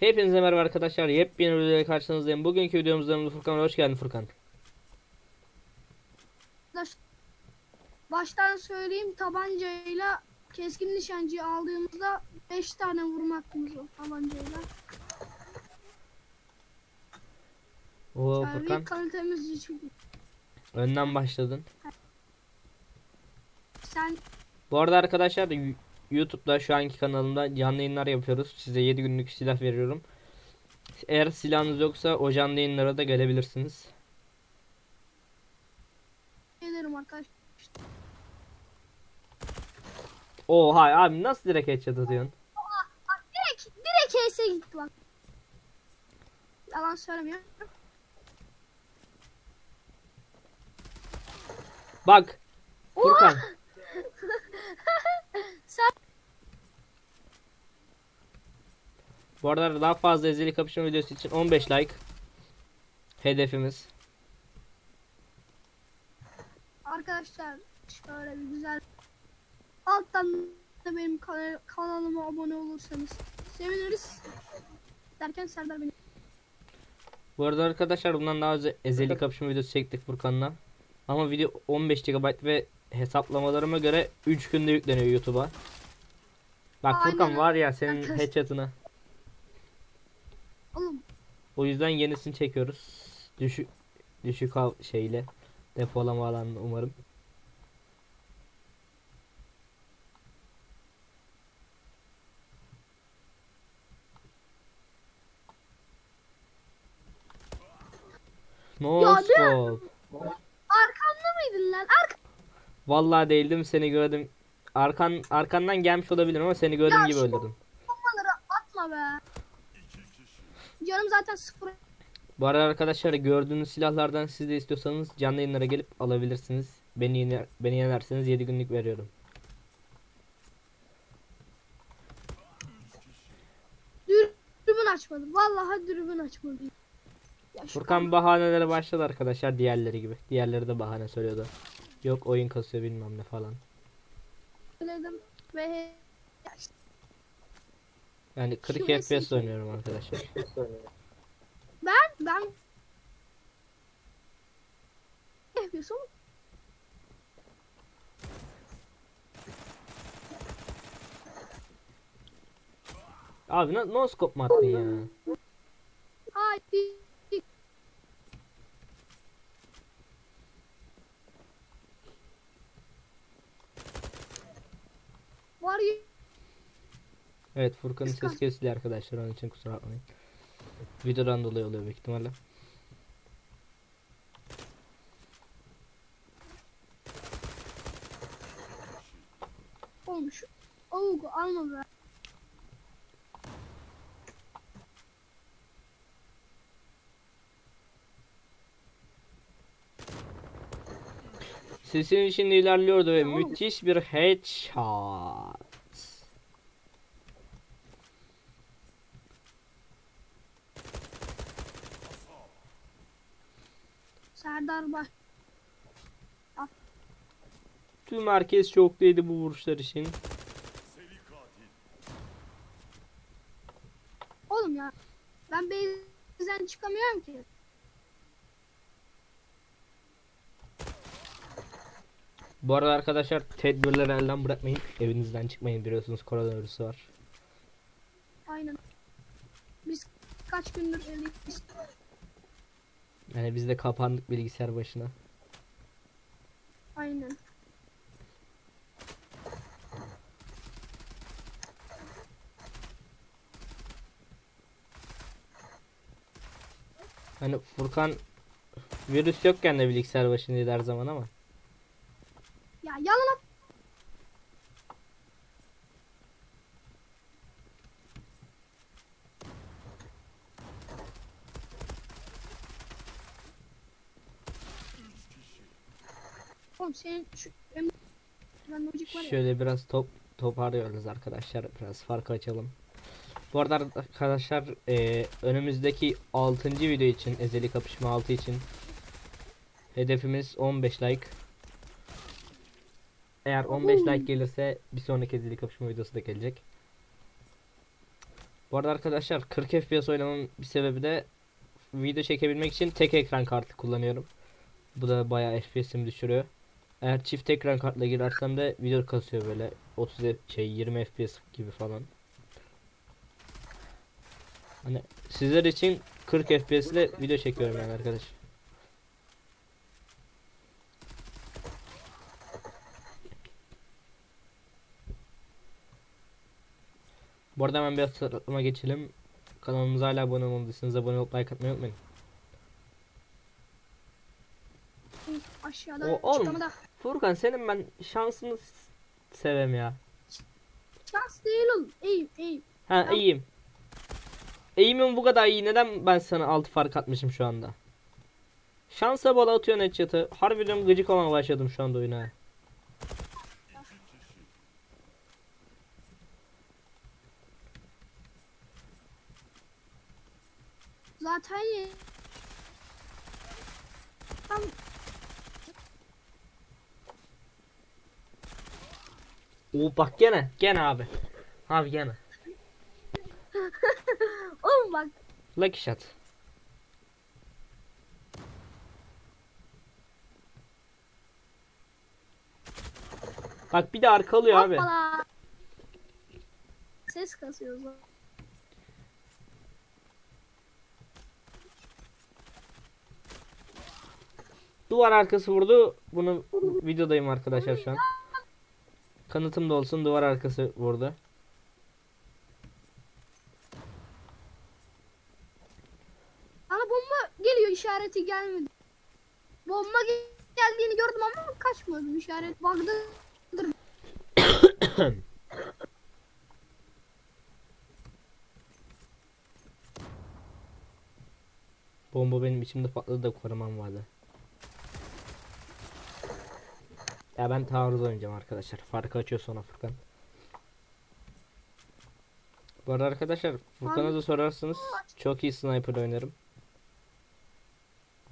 Hepinize merhaba arkadaşlar. Yepyeni videoyla karşınızdayım. Bugünkü videomuzda Furkan hoş geldin Furkan. Baş- Baştan söyleyeyim tabancayla keskin nişancıyı aldığımızda 5 tane vurma hakkımız var tabancayla. Oo Yani Furkan kalitemiz için. önden başladın. Sen Bu arada arkadaşlar YouTube'da şu anki kanalımda canlı yayınlar yapıyoruz. Size 7 günlük silah veriyorum. Eğer silahınız yoksa o canlı yayınlara da gelebilirsiniz. gelirim arkadaş. Oha abi nasıl direkt headshot atıyorsun? Bak, direkt direkt HS'e gitti bak. Yalan söylemiyorum. Bak Furkan Sen bu arada daha fazla ezeli kapışma videosu için 15 like hedefimiz. arkadaşlar şöyle bir güzel alttan da benim kana- kanalıma abone olursanız seviniriz. Derken Serdar beni Bu arada arkadaşlar bundan daha önce ezeli kapışma videosu çektik Furkan'la. Ama video 15 GB ve hesaplamalarıma göre 3 günde yükleniyor YouTube'a. Bak Aynen Furkan var ya senin headshot'ını. Oğlum O yüzden yenisini çekiyoruz. Düşük düşük av şeyle depolama alanı umarım. No Ya scope. arkamda mıydın lan? Arka Vallahi değildim seni gördüm. Arkan arkandan gelmiş olabilirim ama seni gördüğüm Ya gibi öldürdüm. bombaları atma be. Canım zaten sıfır. Bu arada arkadaşlar gördüğünüz silahlardan siz de istiyorsanız canlı yayınlara gelip alabilirsiniz. Beni yener, beni yenerseniz 7 günlük veriyorum. Dürbün açmadım. Vallahi dürbün açmadım. Ya şu Furkan bahanelere başladı arkadaşlar diğerleri gibi. Diğerleri de bahane söylüyordu. Yok oyun kasıyor bilmem ne falan. söyledim ve ya işte Yani 40 Şu FPS oynuyorum arkadaşlar. ben ben ne yapıyorsun? Abi no, no scope mu attın ya? Haydi. Var ya Evet Furkan'ın ses kesiliyor arkadaşlar onun için kusura bakmayın. Videodan dolayı oluyor büyük ihtimalle. olmuş. Olgu alma be. Sesin şimdi ilerliyordu ve müthiş bir headshot. Serdar bak. Tüm herkes şoktaydı bu vuruşlar için. Oğlum ya. Ben base'den çıkamıyorum ki. Bu arada arkadaşlar tedbirleri elden bırakmayın. Evinizden çıkmayın biliyorsunuz koronavirüsü var. Aynen. Biz kaç gündür evdeyiz. Yani biz de kapandık bilgisayar başına. Aynen. Hani Furkan virüs yokken de bilgisayar başındaydı her zaman ama. Ya yalan Oğlum senin şu var ya. Şöyle biraz top toparlıyoruz arkadaşlar. Biraz fark açalım. Bu arada arkadaşlar eee, önümüzdeki 6. video için ezeli kapışma 6 için hedefimiz 15 like. Eğer 15 like gelirse bir sonraki ezeli kapışma videosu da gelecek. Bu arada arkadaşlar 40 FPS oynamamın bir sebebi de video çekebilmek için tek ekran kartı kullanıyorum. Bu da bayağı FPS'imi düşürüyor. Eğer çift ekran kartla girersem de video kasıyor böyle 30 F- şey 20 FPS gibi falan. Hani sizler için 40 FPS ile video çekiyorum yani arkadaş. Bu arada hemen bir hatırlatma geçelim. Kanalımıza hala abone olmadıysanız abone olup like atmayı unutmayın. Aşağıda O- oğlum. açıklamada. Furkan senin ben şansını sevem ya. Şans değil oğlum. Eğim eğim. Ha Tamam. iyiyim. Eğimim bu kadar iyi. Neden ben sana 6 fark atmışım şu anda? Şansa bala atıyorsun headshot'ı. Harbiden gıcık olmaya başladım şu anda oyuna. Zaten ye. Tam Oo bak gene. Gene abi. Abi gene. oğlum bak Lucky shot. Bak bir de arkalıyor abi. hoppala. Ses kasıyoruz. Duvar arkası vurdu. Bunu videodayım arkadaşlar şu an. Kanıtım da olsun duvar arkası vurdu. Bana bomba geliyor işareti gelmedi. Bomba gel- geldiğini gördüm ama kaçmadım işaret bug'dı. Bomba benim içimde patladı da korumam vardı. Ya ben taarruz oynayacağım arkadaşlar. Farkı açıyor sonra Furkan. Bu arada arkadaşlar Furkan'a da sorarsanız çok iyi sniper oynarım.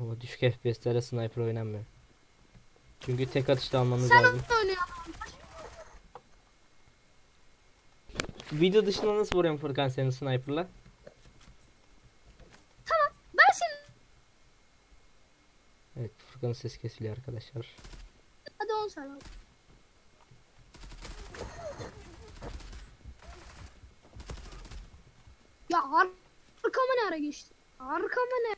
Ama düşük FPS'lere sniper oynanmıyor. Çünkü tek atışta almanız Sen lazım. Video dışında nasıl vuruyorum Furkan senin sniper'la? Tamam ben seni Evet Furkan'ın sesi kesiliyor arkadaşlar. Hadi onu söyle. Ya ar- arkama ne ara geçti? Arkama ne?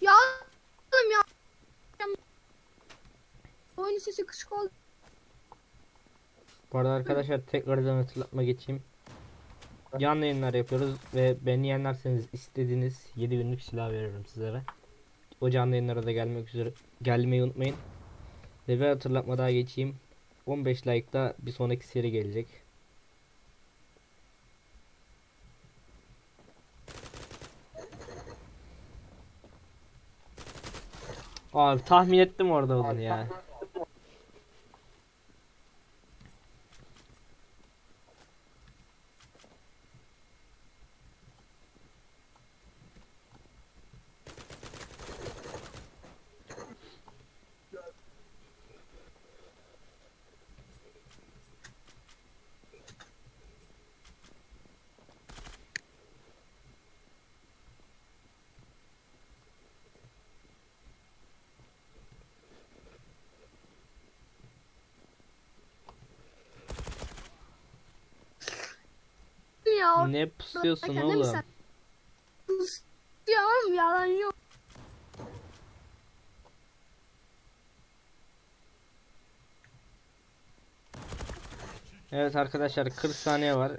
Ya oğlum ya. Oyunun sesi kısık oldu. Bu arada arkadaşlar tekrardan hatırlatma geçeyim. Canlı yayınlar yapıyoruz ve beni yenerseniz istediğiniz 7 günlük silah veriyorum sizlere. O canlı yayınlara da gelmek üzere gelmeyi unutmayın. Ve bir hatırlatma daha geçeyim. 15 like'da bir sonraki seri gelecek. Abi tahmin ettim orada olduğunu ya. Ya Ne pusuyorsun oğlum? sen- Pus- Ya oğlum yalan yok. Evet arkadaşlar 40 saniye var.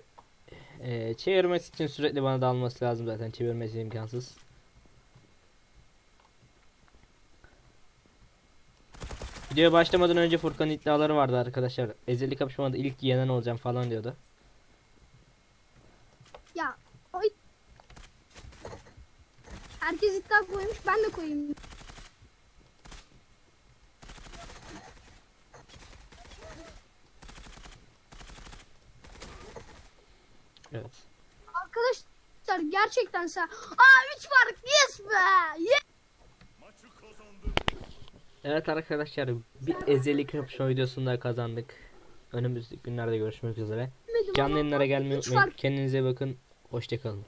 Ee, çevirmesi için sürekli bana dalması lazım zaten çevirmesi imkansız. Videoya başlamadan önce Furkan'ın iddiaları vardı arkadaşlar. Ezeli kapışmada ilk yenen olacağım falan diyordu. Ya o it- Herkes iddia koymuş ben de koyayım. Evet. Arkadaşlar gerçekten sen Aa 3 var yes be yes. Evet arkadaşlar bir ezeli kapışma videosunda kazandık. Önümüzdeki günlerde görüşmek üzere. Canlı yayınlara gelmeyi unutmayın. Kendinize bakın. Hoşçakalın.